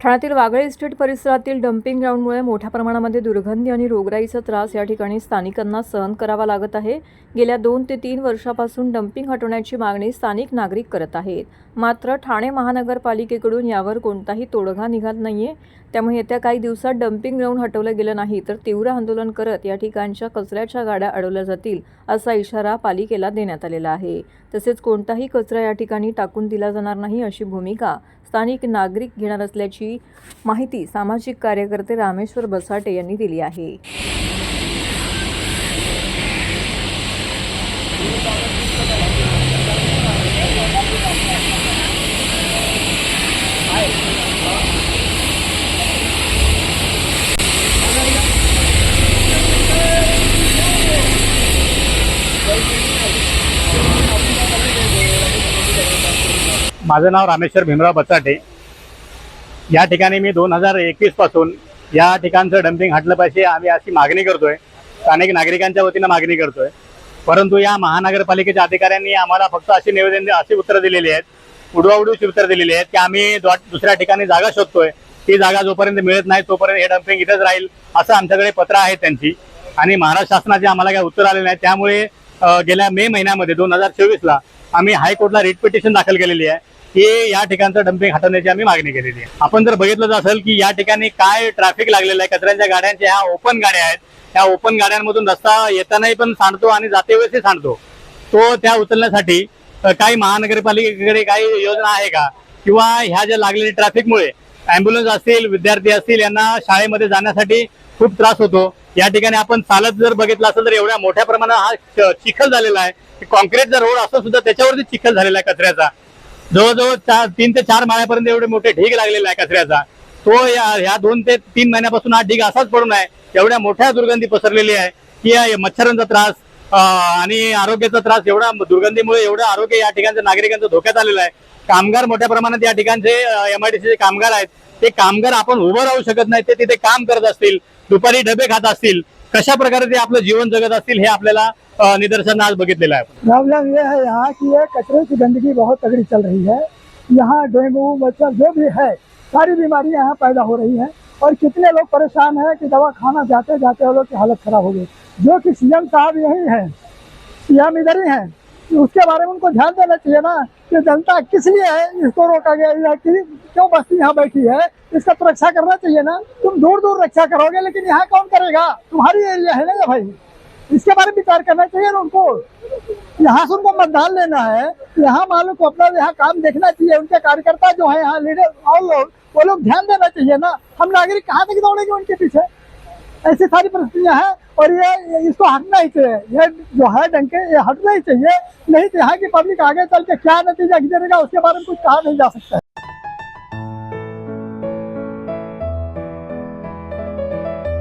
ठाण्यातील वागळे इस्टेट परिसरातील डम्पिंग ग्राउंडमुळे मोठ्या प्रमाणामध्ये दुर्गंधी आणि रोगराईचा त्रास या ठिकाणी स्थानिकांना सहन करावा लागत आहे. गेल्या दोन ते तीन वर्षापासून डम्पिंग हटवण्याची मागणी स्थानिक नागरिक करत आहेत. मात्र ठाणे महानगरपालिकेकडून यावर कोणताही तोडगा नाही नाहीये. त्यामुळे येत्या काही दिवसात डम्पिंग ग्राउंड हटवलं गेलं नाही तर तीव्र आंदोलन करत या ठिकाणच्या कचऱ्याच्या गाड्या अडवल्या जातील असा इशारा पालिकेला देण्यात आलेला आहे. तसेच कोणताही कचरा या ठिकाणी टाकून दिला जाणार नाही अशी भूमिका स्थानिक नागरिक घेणार असल्याची माहिती सामाजिक कार्यकर्ते रामेश्वर बसाटे यांनी दिली आहे. माझं नाव रामेश्वर भीमराव बचाटे या ठिकाणी मी दोन हजार एकवीसपासून या ठिकाणचं डम्पिंग हटलं पाहिजे आम्ही अशी मागणी करतोय. स्थानिक नागरिकांच्या वतीनं मागणी करतोय. परंतु या महानगरपालिकेच्या अधिकाऱ्यांनी आम्हाला फक्त अशी निवेदन अशी उत्तरं दिलेली आहेत उडवाउडवीची उत्तरं दिलेली आहेत की आम्ही दुसऱ्या ठिकाणी जागा शोधतोय. ती जागा जोपर्यंत मिळत नाही तोपर्यंत हे डम्पिंग इथंच राहील असं आमच्याकडे पत्र आहे त्यांची. आणि महाराष्ट्र शासनाचे आम्हाला काही उत्तर आलेलं नाही. त्यामुळे गेल्या मे महिन्यामध्ये दोन हजार चोवीसला आम्ही हायकोर्टला रिट पिटिशन दाखल केलेली आहे. की या ठिकाणचं डम्पिंग हटवण्याची आम्ही मागणी केलेली आहे. आपण जर बघितलं असेल की या ठिकाणी काय ट्रॅफिक लागलेलं आहे कचऱ्यांच्या गाड्यांच्या ह्या ओपन गाड्या आहेत. त्या ओपन गाड्यांमधून रस्ता येतानाही पण सांडतो आणि जाते वेळेसही सांडतो. तो त्या उचलण्यासाठी काही महानगरपालिकेकडे काही योजना आहे का? किंवा ह्या ज्या लागलेल्या ट्रॅफिकमुळे अँब्युलन्स असतील विद्यार्थी असतील यांना शाळेमध्ये जाण्यासाठी खूप त्रास होतो. या ठिकाणी आपण चालत जर बघितलं असेल तर एवढ्या मोठ्या प्रमाणात हा चिखल झालेला आहे. कॉन्क्रीटचा रोड असं सुद्धा त्याच्यावरती चिखल झालेला आहे कचऱ्याचा. जवळजवळ चार तीन ते चार महिन्यापर्यंत एवढे मोठे ढीग लागलेला आहे कचऱ्याचा. तो या ह्या दोन ते तीन महिन्यापासून हा ढीग असाच पडून आहे. एवढ्या मोठ्या दुर्गंधी पसरलेली आहे की या मच्छरांचा त्रास आणि आरोग्याचा त्रास एवढा दुर्गंधीमुळे एवढं आरोग्य या ठिकाणच्या नागरिकांचं धोक्यात आलेलं आहे. कामगार मोठ्या प्रमाणात या ठिकाणचे एमआयडीसीचे कामगार आहेत. ते कामगार आपण उभं राहू शकत नाही. ते तिथे काम करत असतील दुपारी डबे खात असतील कशा प्रकार जीवन जगत निदर्शन आज आहे प्रॉब्लम ये है यहाँ की कचरे की गंदगी बहुत तगड़ी चल रही है। यहाँ डेंगू, मच्छर जो भी है, सारी बीमारियाँ यहाँ पैदा हो रही है। और कितने लोग परेशान हैं कि दवा खाना जाते जाते लोग की हालत खराब हो गई। जो कि सीएम साहब यही है, सीएम इधर ही हैं। उसके बारे में उनको ध्यान देना चाहिए ना कि जनता किस लिए है, इसको रोका गया, या कि क्यों बस्ती यहाँ बैठी है, इसका तो रक्षा करना चाहिए ना। तुम दूर दूर रक्षा करोगे, लेकिन यहाँ कौन करेगा? तुम्हारी एरिया है ना भाई। इसके बारे में विचार करना चाहिए ना उनको। यहाँ से उनको मतदान लेना है, यहाँ मालूम को अपना यहाँ काम देखना चाहिए, उनके कार्यकर्ता जो है, यहाँ लीडर और लोग, वो लोग ध्यान देना चाहिए ना। हम नागरिक कहाँ तक दौड़ेंगे उनके पीछे? ऐसी सारी परिस्थितियाँ हैं और ये ये- इसको हटना ही चाहिए। ये जो है डंके ये हटना ही चाहिए। नहीं तो यहाँ की पब्लिक आगे चल के क्या नतीजा गिरेगा उसके बारे में कुछ कहा नहीं जा सकता। है